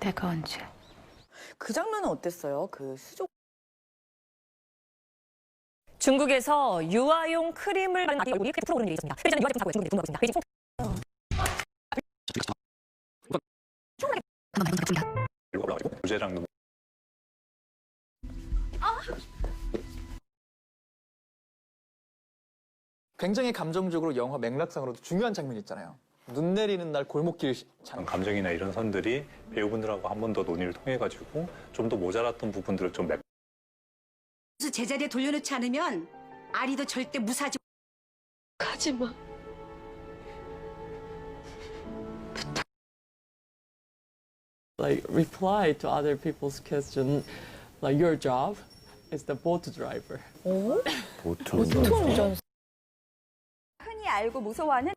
내가 언제? 그 장면은 어땠어요? 그 수족 중국에서 유아용 크림을 바른 아기 얼굴이 풀어오르는 일이 있습니다. 회장은 유아 제품 사고에 중국에 분노하고 있습니다. 베이징 올라가지고 부재랑 굉장히 감정적으로 영화 맥락상으로도 중요한 장면 있잖아요. 눈 내리는 날 골목길 장면. 감정이나 이런 선들이 배우분들하고 한 번 더 논의를 통해 가지고 좀 더 모자랐던 부분들을 좀 몇. 그래서 제자리에 돌려놓지 않으면 아리도 절대 무사하지 가지마. like reply to other people's question like your job is the boat driver 흔히 알고 무서워하는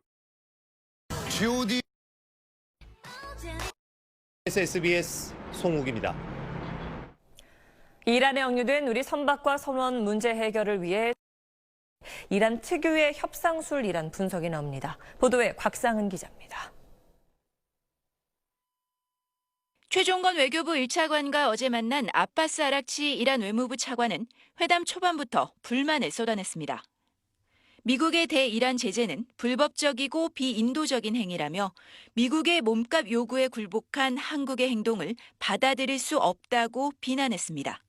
SSBS 송욱입니다. 이란에 억류된 우리 선박과 선원 문제 해결을 위해 이란 특유의 협상술이란 분석이 나옵니다. 보도에 곽상은 기자입니다. 최종건 외교부 1차관과 어제 만난 아바스 아락치 이란 외무부 차관은 회담 초반부터 불만을 쏟아냈습니다. 미국의 대이란 제재는 불법적이고 비인도적인 행위라며 미국의 몸값 요구에 굴복한 한국의 행동을 받아들일 수 없다고 비난했습니다.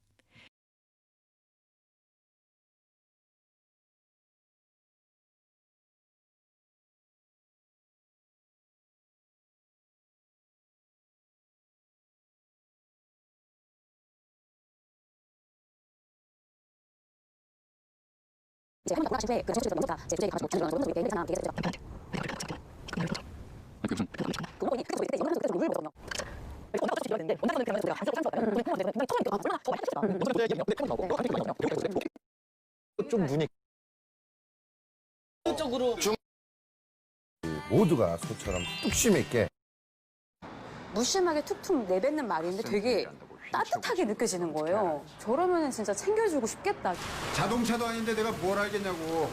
좀 눈이 모두가 소처럼 뚝심 있게 무심하게 툭툭 내뱉는 말인데 되게 따뜻하게 느껴지는 거예요. 저러면 진짜 챙겨주고 싶겠다. 자동차도 아닌데 내가 뭘 알겠냐고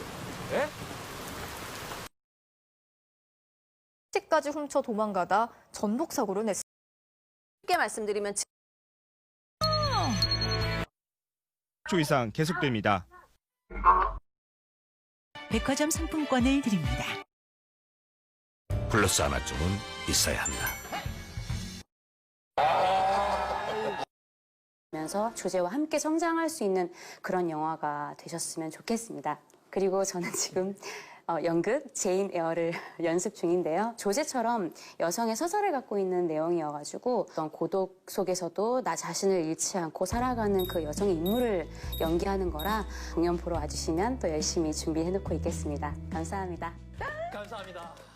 택시까지 훔쳐 도망가다 전복 사고를 냈습니다. 쉽게 말씀드리면 초 이상 계속됩니다. 백화점 상품권을 드립니다. 플러스 하나쯤은 있어야 한다 면서 조제와 함께 성장할 수 있는 그런 영화가 되셨으면 좋겠습니다. 그리고 저는 지금 어, 연극 제인 에어를 연습 중인데요. 조제처럼 여성의 서사를 갖고 있는 내용이어가지고 어떤 고독 속에서도 나 자신을 잃지 않고 살아가는 그 여성의 인물을 연기하는 거라 공연 보러 와주시면 또 열심히 준비해놓고 있겠습니다. 감사합니다. 감사합니다.